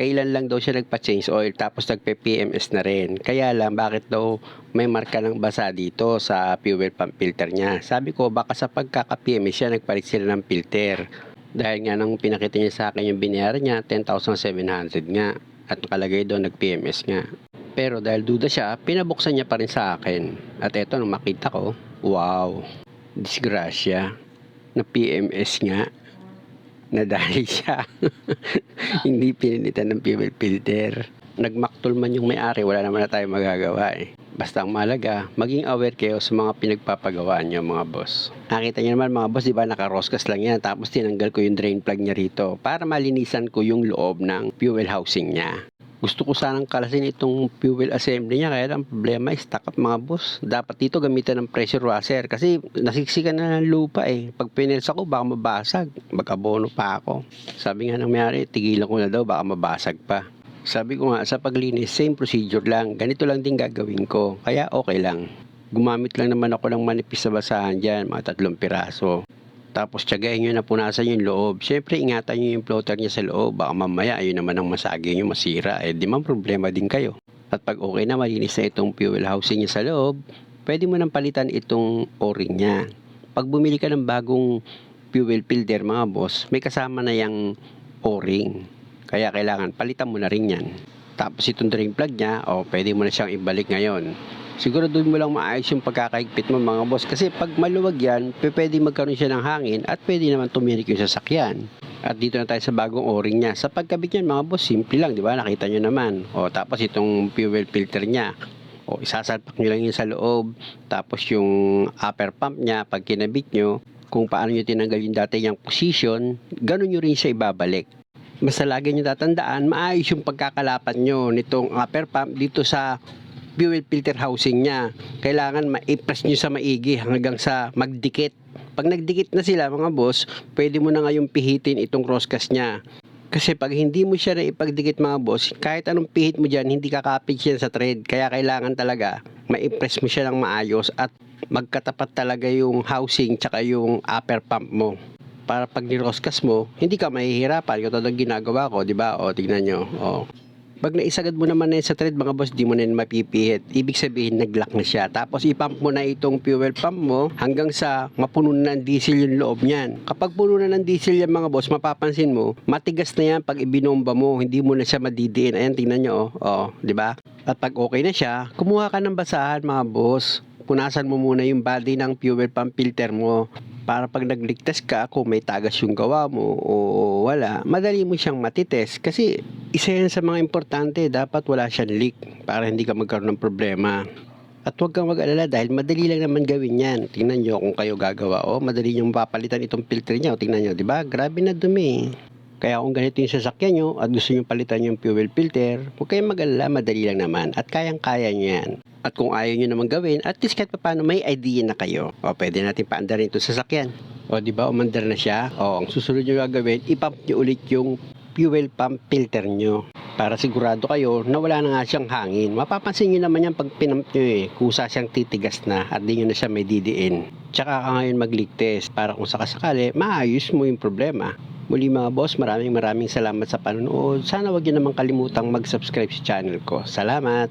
kailan lang daw siya nagpa-change oil tapos nagpe-PMS na rin. Kaya lang, bakit daw may marka ng basa dito sa fuel pump filter niya? Sabi ko, baka sa pagkaka-PMS siya, nagpalit sila ng filter. Dahil nga nang pinakita niya sa akin yung binayaran niya, 10,700 nga. At nakalagay doon, nag-PMS nga. Pero dahil duda siya, pinabuksan niya pa rin sa akin. At eto, nung makita ko, wow, disgrasya, na PMS nga, nadali siya. Hindi pinilitan ng fuel filter. Nagmaktol man yung may-ari, wala naman na tayo magagawa eh. Basta ang malaga, maging aware kayo sa mga pinagpapagawa nyo mga boss. Nakita nyo naman mga boss, di ba nakaroskas lang yan. Tapos tinanggal ko yung drain plug niya rito para malinisan ko yung loob ng fuel housing niya. Gusto ko sanang kalasin itong fuel assembly niya kaya lang problema is stuck up mga boss. Dapat dito gamitan ng pressure washer kasi nasiksikan na ng lupa eh. Pag pinelsa ko baka mabasag. Mag-abono pa ako. Sabi nga ng mayari, tigilan ko na daw baka mabasag pa. Sabi ko nga, sa paglinis, same procedure lang. Ganito lang din gagawin ko. Kaya okay lang. Gumamit lang naman ako ng manipis na basahan dyan, mga tatlong piraso. Tapos tiyagayin nyo na punasan yung loob. Siyempre, ingatan nyo yung floater niya sa loob. Baka mamaya, ayun naman ang masagi nyo masira. Eh, di man problema din kayo. At pag okay na, malinis na itong fuel housing niya sa loob, pwede mo nang palitan itong o-ring niya. Pag bumili ka ng bagong fuel filter, mga boss, may kasama na yung o-ring. Kaya kailangan palitan mo na rin yan. Tapos itong drain plug niya, o pwede mo na siyang ibalik ngayon. Siguro doon mo lang maayos yung pagkakaigpit mo mga boss. Kasi pag maluwag yan, pwede magkaroon siya ng hangin at pwede naman tumirik yung sasakyan. At dito na tayo sa bagong o-ring niya. Sa pagkabit niyan mga boss, simple lang, di ba? Nakita nyo naman. O tapos itong fuel filter niya. O isasalpak nyo lang yun sa loob. Tapos yung upper pump niya, pag kinabit nyo, kung paano nyo tinanggal yung dati yung position, ganun nyo rin siya ibabalik. Basta lagi nyo tatandaan, maayos yung pagkakalapan nyo nitong upper pump dito sa fuel filter housing niya. Kailangan ma-press nyo sa maigi hanggang sa magdikit. Pag nagdikit na sila mga boss, pwede mo na ngayong pihitin itong crosscast niya. Kasi pag hindi mo siya na ipagdikit mga boss, kahit anong pihit mo dyan, hindi kakapit siya sa thread. Kaya kailangan talaga ma-press mo siya ng maayos at magkatapat talaga yung housing tsaka yung upper pump mo para pag niroskas mo, hindi ka mahihirapan. Yung talagang ginagawa ko, di ba? O, tignan nyo. O. Pag naisagad mo naman na sa thread, mga boss, di mo na mapipihit. Ibig sabihin, nag-lock na siya. Tapos, ipump mo na itong fuel pump mo hanggang sa mapuno na ng diesel yung loob niyan. Kapag puno na ng diesel yan, mga boss, mapapansin mo, matigas na yan pag ibinomba mo. Hindi mo na siya madidiin. Ayan, tingnan nyo. O, o di ba? At pag okay na siya, kumuha ka ng basahan, mga boss. Punasan mo muna yung body ng fuel pump filter mo para pag nagligtas ka, kung may tagas yung gawa mo o wala, madali mo siyang matitest. Kasi isa yan sa mga importante, dapat wala siyang leak para hindi ka magkaroon ng problema. At huwag kang mag-alala dahil madali lang naman gawin yan. Tingnan nyo kung kayo gagawa. O, madali nyo papalitan itong filter niya. O, tingnan nyo, di ba? Grabe na dumi. Kaya kung ganito yung sasakyan nyo at gusto nyo palitan yung fuel filter, huwag kayong mag-alala, madali lang naman. At kayang-kaya nyo yan. At kung ayaw nyo naman gawin, at least kahit paano may idea na kayo. O, pwede natin paandarin ito sa sasakyan. O, di ba? Umandar na siya. O, ang susunod nyo gagawin, ipump nyo ulit yung fuel pump filter nyo. Para sigurado kayo na wala na nga siyang hangin. Mapapansin nyo naman yan pag pinump nyo eh. Kusa siyang titigas na at di nyo na siya may didiin. Tsaka ka ngayon mag-leak para kung sakasakali, maayos mo yung problema. Muli mga boss, maraming maraming salamat sa panonood. Sana wag nyo naman kalimutang mag-subscribe sa channel ko. Salamat!